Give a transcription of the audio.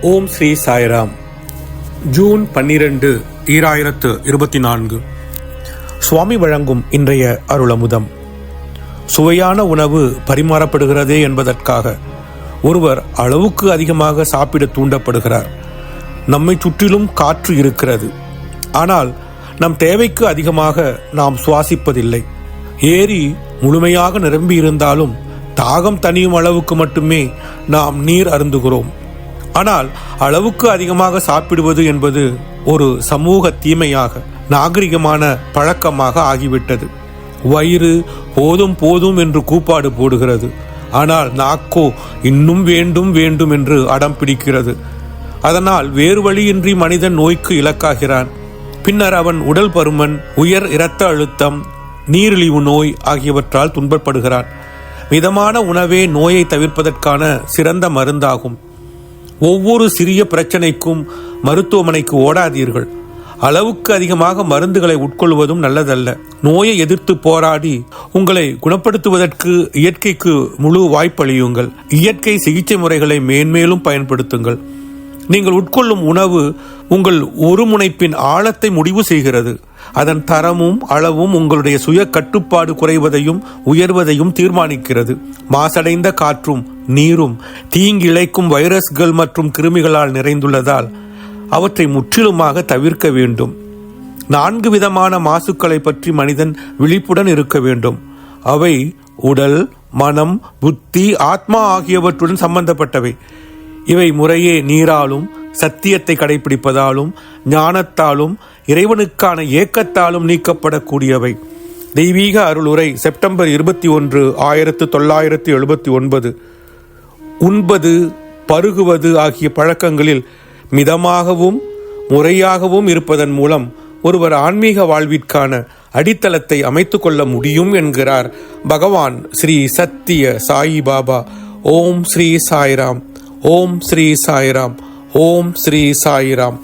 ஓம் Sri Sairam. June பன்னிரண்டு ஈராயிரத்து இருபத்தி நான்கு. சுவாமி வழங்கும் இன்றைய அருளமுதம். சுவையான உணவு பரிமாறப்படுகிறதே என்பதற்காக ஒருவர் அளவுக்கு அதிகமாக சாப்பிட தூண்டப்படுகிறார். நம்மை சுற்றிலும் காற்று இருக்கிறது. ஆனால் நம் தேவைக்கு அதிகமாக நாம் சுவாசிப்பதில்லை. ஏரி முழுமையாக நிரம்பி இருந்தாலும் தாகம் தணியும் அளவுக்கு மட்டுமே நாம் நீர் அருந்துகிறோம். ஆனால் அளவுக்கு அதிகமாக சாப்பிடுவது என்பது ஒரு சமூக தீமையாக நாகரிகமான பழக்கமாக ஆகிவிட்டது. வயிறு போதும் போதும் என்று கூப்பாடு போடுகிறது. ஆனால் நாக்கோ இன்னும் வேண்டும் வேண்டும் என்று அடம் பிடிக்கிறது. அதனால் வேறு வழியின்றி மனிதன் நோய்க்கு இலக்காகிறான். பின்னர் அவன் உடல் பருமன் உயர் இரத்த அழுத்தம் நீரிழிவு நோய் ஆகியவற்றால் துன்பப்படுகிறான். மிதமான உணவே நோயை தவிர்ப்பதற்கான சிறந்த மருந்தாகும். ஒவ்வொரு சிறிய பிரச்சனைக்கும் மருத்துவமனைக்கு ஓடாதீர்கள். அளவுக்கு அதிகமாக மருந்துகளை உட்கொள்வதும் நல்லதல்ல. நோயை எதிர்த்து போராடி உங்களை குணப்படுத்துவதற்கு இயற்கைக்கு முழு வாய்ப்பளியுங்கள். இயற்கை சிகிச்சை முறைகளை மேன்மேலும் பயன்படுத்துங்கள். நீங்கள் உட்கொள்ளும் உணவு உங்கள் ஒருமுனைப்பின் ஆழத்தை முடிவு செய்கிறது. அதன் தரமும் அளவும் உங்களுடைய சுய கட்டுப்பாடு குறைவதையும் உயர்வதையும் தீர்மானிக்கிறது. மாசடைந்த காற்றும் நீரும் தீங்கிழைக்கும் வைரஸ்கள் மற்றும் கிருமிகளால் நிறைந்துள்ளதால் அவற்றை முற்றிலுமாக தவிர்க்க வேண்டும். நான்கு விதமான மாசுக்களை பற்றி மனிதன் விழிப்புடன் இருக்க வேண்டும். அவை உடல் மனம் புத்தி ஆத்மா ஆகியவற்றுடன் சம்பந்தப்பட்டவை. இவை முறையே நீராலும் சத்தியத்தை கடைபிடிப்பதாலும் ஞானத்தாலும் இறைவனுக்கான ஏக்கத்தாலும் நீக்கப்படக்கூடியவை. தெய்வீக அருளுரை செப்டம்பர் இருபத்தி ஒன்று ஆயிரத்து தொள்ளாயிரத்து எழுபத்தி ஒன்பது. உண்பது பருகுவது ஆகிய பழக்கங்களில் மிதமாகவும் முறையாகவும் இருப்பதன் மூலம் ஒருவர் ஆன்மீக வாழ்விற்கான அடித்தளத்தை அமைத்து கொள்ள முடியும் என்கிறார் பகவான் ஸ்ரீ சத்திய சாயி பாபா. ஓம் ஸ்ரீ சாய்ராம் ஓம் ஸ்ரீ சாய்ராம் ஓம் ஸ்ரீ சாய்ராம்.